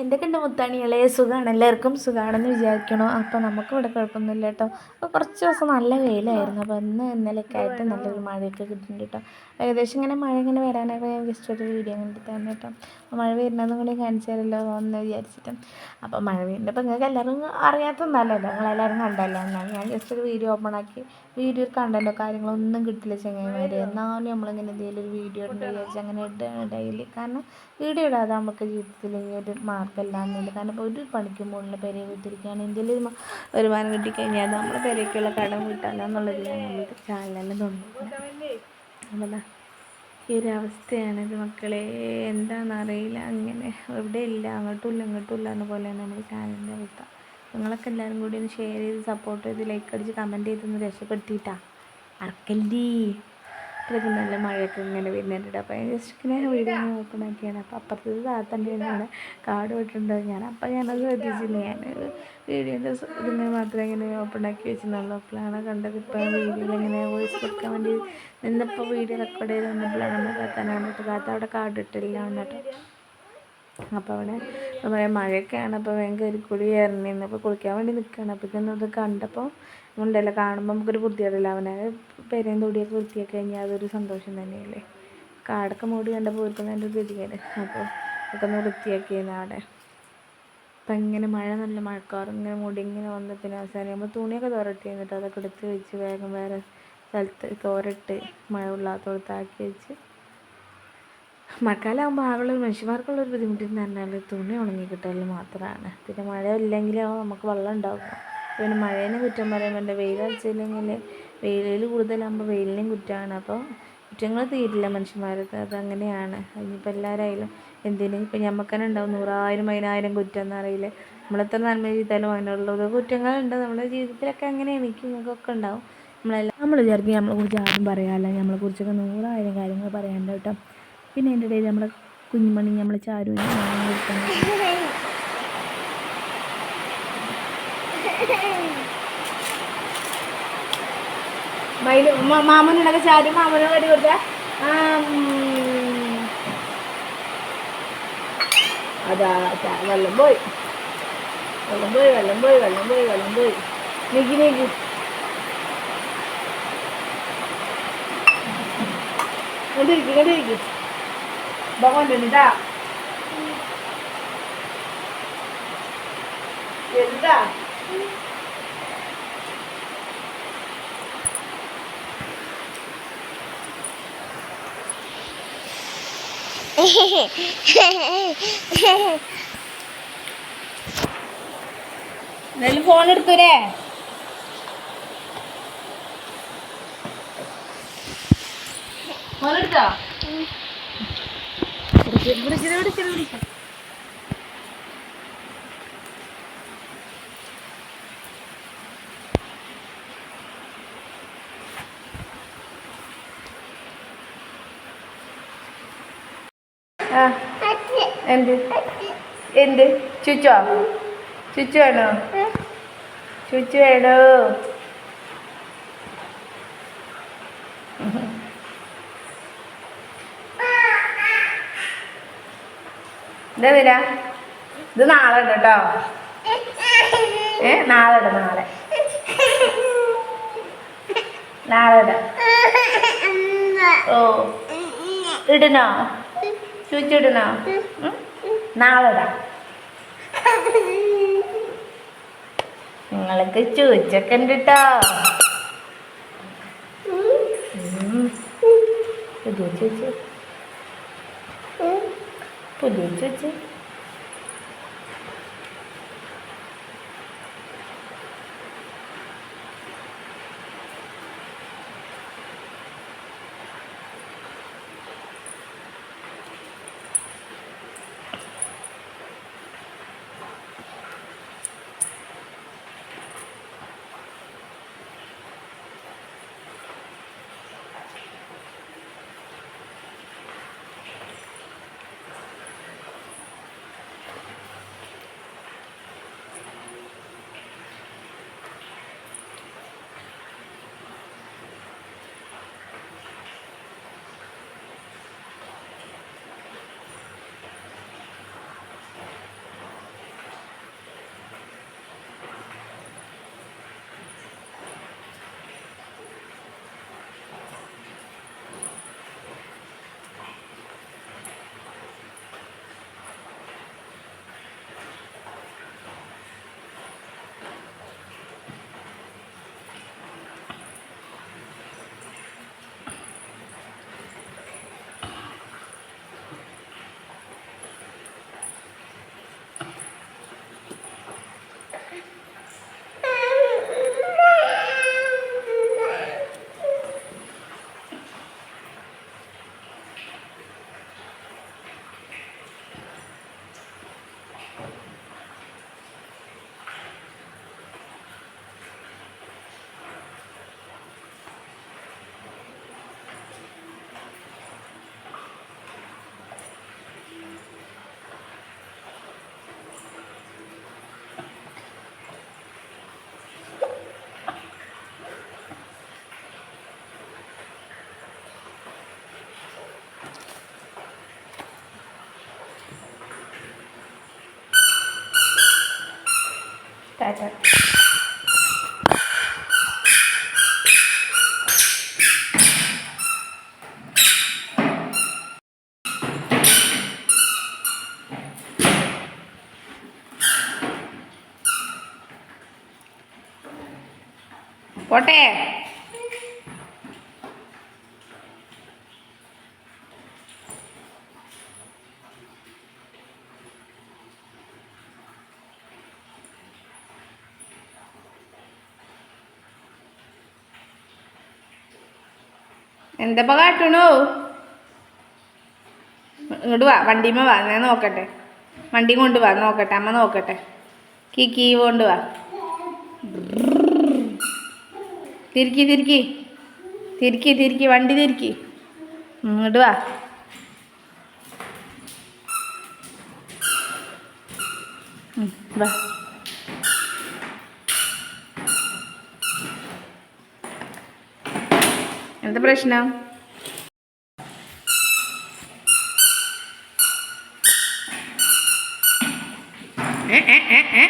എന്തൊക്കെയുണ്ട് മുത്താണികളെ? സുഖമാണ് എല്ലാവർക്കും സുഖമാണെന്ന് വിചാരിക്കണോ. അപ്പോൾ നമുക്ക് ഇവിടെ കുഴപ്പമൊന്നുമില്ല കേട്ടോ. അപ്പോൾ കുറച്ച് ദിവസം നല്ല വെയിലായിരുന്നു. അപ്പോൾ ഇന്ന് ഇന്നലെയൊക്കെ ആയിട്ട് നല്ലൊരു മഴയൊക്കെ കിട്ടുന്നുണ്ട് കേട്ടോ. ഏകദേശം ഇങ്ങനെ മഴ ഇങ്ങനെ വരാനൊക്കെ ഞാൻ ജസ്റ്റ് ഒരു വീഡിയോ തന്നെ കേട്ടോ. മഴ വരുന്നതും കൂടി കാണിച്ചാലല്ലോ എന്ന് വിചാരിച്ചിട്ട്. അപ്പോൾ മഴ വരുന്നുണ്ട്. അപ്പോൾ നിങ്ങൾക്ക് എല്ലാവരും അറിയാത്തൊന്നല്ലോ നിങ്ങളെല്ലാവരും കണ്ടല്ലോ. എന്നാണ് ഞാൻ ജസ്റ്റ് ഒരു വീഡിയോ ഓപ്പൺ ആക്കി. വീഡിയോ കണ്ടല്ലോ. കാര്യങ്ങളൊന്നും കിട്ടില്ല ചങ്ങായിമാർ എന്നാലും നമ്മളിങ്ങനെ എന്തെങ്കിലും ഒരു വീഡിയോ ഉണ്ട് വിചാരിച്ച് അങ്ങനെ ഇട്ടാണ് ഡെയിലി കാരണം വീഡിയോ ഇടാതെ നമുക്ക് ജീവിതത്തിൽ ഈ ഒരു മാർഗമില്ലാന്നില്ല കാരണം ഇപ്പോൾ ഒരു പണിക്കും മുകളിൽ പെരയെ വിട്ടിരിക്കുകയാണ്. എന്തെങ്കിലും വരുമാനം കിട്ടിക്കഴിഞ്ഞാൽ നമ്മുടെ പെരയ്ക്കുള്ള കടം വീട്ടാലോ നമ്മൾ ചാനലെല്ലാം തോന്നുന്നത് ദാ ഈ ഒരു അവസ്ഥയാണ് ഇത് മക്കളെ. എന്താണെന്നറിയില്ല അങ്ങനെ എവിടെ ഇല്ല. അങ്ങോട്ടും ഇല്ല ഇങ്ങോട്ടും ഇല്ല എന്ന പോലെയാണ് നമ്മുടെ ചാനലിന്റെ അവസ്ഥ. നിങ്ങളൊക്കെ എല്ലാവരും കൂടി ഒന്ന് ഷെയർ ചെയ്ത് സപ്പോർട്ട് ചെയ്ത് ലൈക്ക് അടിച്ച് കമന്റ് ചെയ്തൊന്ന് രക്ഷപ്പെടുത്തിയിട്ടാ. അറക്കല്ലി ഇത്രയ്ക്ക് നല്ല മഴയൊക്കെ ഇങ്ങനെ വരുന്നുണ്ട് അപ്പോൾ ഞാൻ ജസ്റ്റ് ഇങ്ങനെ വീഡിയോ ആക്കിയാണ് അപ്പോൾ അപ്പുറത്ത് താത്തന്റെ ഇങ്ങനെ കാട് വിട്ടിട്ടുണ്ട് ഞാൻ. അപ്പോൾ ഞാനത് ശ്രദ്ധിച്ചില്ല. ഞാൻ വീഡിയോന്റെ ഇതിങ്ങനെ മാത്രമേ ഇങ്ങനെ ഓപ്പൺ ആക്കി വെച്ചിരുന്നുള്ളൂ. അപ്പോഴാണ് കണ്ടത് ഇപ്പോൾ വീഡിയോയിൽ ഇങ്ങനെ വോയിസ് കൊടുക്കാൻ വേണ്ടി നിന്നപ്പോൾ വീഡിയോ റെക്കോർഡ് ചെയ്ത് വന്നപ്പോഴാണ് കാത്താൻ കണ്ടിട്ട് താത്ത അവിടെ കാടിട്ടില്ല എന്നിട്ട് അപ്പോൾ അവിടെ എന്താ പറയുക മഴയൊക്കെയാണ് അപ്പോൾ വേഗം കയറി കുളി കയറുന്നതെന്ന് അപ്പോൾ കുളിക്കാൻ വേണ്ടി നിൽക്കുകയാണ് ഇതൊന്നും ഇത് കണ്ടപ്പോൾ ഉണ്ടല്ലോ കാണുമ്പോൾ നമുക്കൊരു ബുദ്ധിമുട്ടില്ല അവനെ പെരയും തൊടിയൊക്കെ വൃത്തിയാക്കി കഴിഞ്ഞാൽ അതൊരു സന്തോഷം തന്നെയല്ലേ? കാടൊക്കെ മൂടി കണ്ടപ്പോൾ ഓർക്കുന്നതിന്റെ ഒരു ഗതികേട്. അപ്പോൾ ഒക്കെ ഒന്ന് വൃത്തിയാക്കിയിരുന്നു അവിടെ. അപ്പം ഇങ്ങനെ മഴ നല്ല മഴക്കാർ ഇങ്ങനെ മൂടി ഇങ്ങനെ വന്ന് പിന്നെ അവസാനം നമ്മൾ തുണിയൊക്കെ തോരട്ടി എന്നിട്ട് അതൊക്കെ എടുത്ത് വെച്ച് വേഗം വേറെ സ്ഥലത്ത് തോരട്ട് മഴ ഉള്ളാത്തോടത്താക്കി വെച്ച് മഴക്കാലമാകുമ്പോൾ ആകെയുള്ള മനുഷ്യന്മാർക്കുള്ളൊരു ബുദ്ധിമുട്ടെന്ന് പറഞ്ഞാൽ തുണി ഉണങ്ങി കിട്ടൽ മാത്രമാണ് പിന്നെ മഴ ഇല്ലെങ്കിൽ നമുക്ക് വെള്ളം ഉണ്ടാകും പിന്നെ മഴേനെ കുറ്റം പറയുമ്പോൾ എന്റെ വെയിൽ അടിച്ചില്ലെങ്കിൽ വെയിലിൽ കൂടുതലാകുമ്പോൾ വെയിലിനെയും കുറ്റമാണ്. അപ്പോൾ കുറ്റങ്ങൾ തീരില്ല മനുഷ്യന്മാർക്ക് അതങ്ങനെയാണ്. ഇനിയിപ്പോൾ എല്ലാവരായാലും എന്തിനും? ഇപ്പം ഞമ്മക്ക് തന്നെ ഉണ്ടാവും നൂറായിരം പതിനായിരം കുറ്റം എന്നറിയില്ലേ? നമ്മളെത്ര നന്മ ചെയ്താലും അതിനുള്ളത് കുറ്റങ്ങളുണ്ട്. നമ്മുടെ ജീവിതത്തിലൊക്കെ അങ്ങനെയാണ് എനിക്ക് നിങ്ങൾക്കൊക്കെ ഉണ്ടാവും. നമ്മളെല്ലാം നമ്മൾ വിചാരിക്കും നമ്മളെ കുറിച്ച് ആരും പറയാല്ല നമ്മളെ കുറിച്ചൊക്കെ നൂറായിരം കാര്യങ്ങൾ പറയാനുണ്ട് കേട്ടോ. പിന്നെ എന്റെ ഇടയിൽ നമ്മളെ കുഞ്ഞുമണി നമ്മളെ ചാരുവിനെ മയിൽ മാമനുണ്ടൊക്കെ ചാരും മാമനോട് അടി കൊടുത്ത? അതാ ചാ- വെള്ളം പോയി. വെള്ളം പോയി വെള്ളം പോയി വെള്ളം പോയി വെള്ളം പോയി. നീക്കി നീക്കി. കണ്ടിരിക്കും കണ്ടിരിക്കും. ഭഗവാൻ എന്താ? എന്തായാലും ഫോൺ എടുത്തൂരേ ഫോൺ എടുത്തോ എന്ത്? എന്ത്? ചുച്ചോ ചുച്ചു വേണോ ചുച്ചു വേണോ ഇതെന്തിനാ? ഇത് നാളെ ഉണ്ട് കേട്ടോ. ഏ നാളെ ഇട നാളെ. നാളെ ഇട ഓ. ഇടണോ? ചൂച്ചിടണോ? നാളെ ഇടാം. നിങ്ങൾക്ക് ചൂച്ചൊക്കെ ഉണ്ട് കേട്ടോ. പുതിയ ചൂച്ച് പുതിയ ചൂച്ച് എന്തപ്പോ കാട്ടണു? ഇങ്ങോട്ട് വാ വണ്ടിമ്മ വാ ഞാൻ നോക്കട്ടെ. വണ്ടി കൊണ്ട് വാ നോക്കട്ടെ അമ്മ നോക്കട്ടെ. കീ കീ കൊണ്ട് വാ. തിരിക്കി തിരിക്കി. തിരിക്കി തിരിക്കി വണ്ടി തിരിക്കി. ഇങ്ങോട്ട് വാ. വാ. എന്താ പ്രശ്നം? ഏ ഏ ഏ ഏ.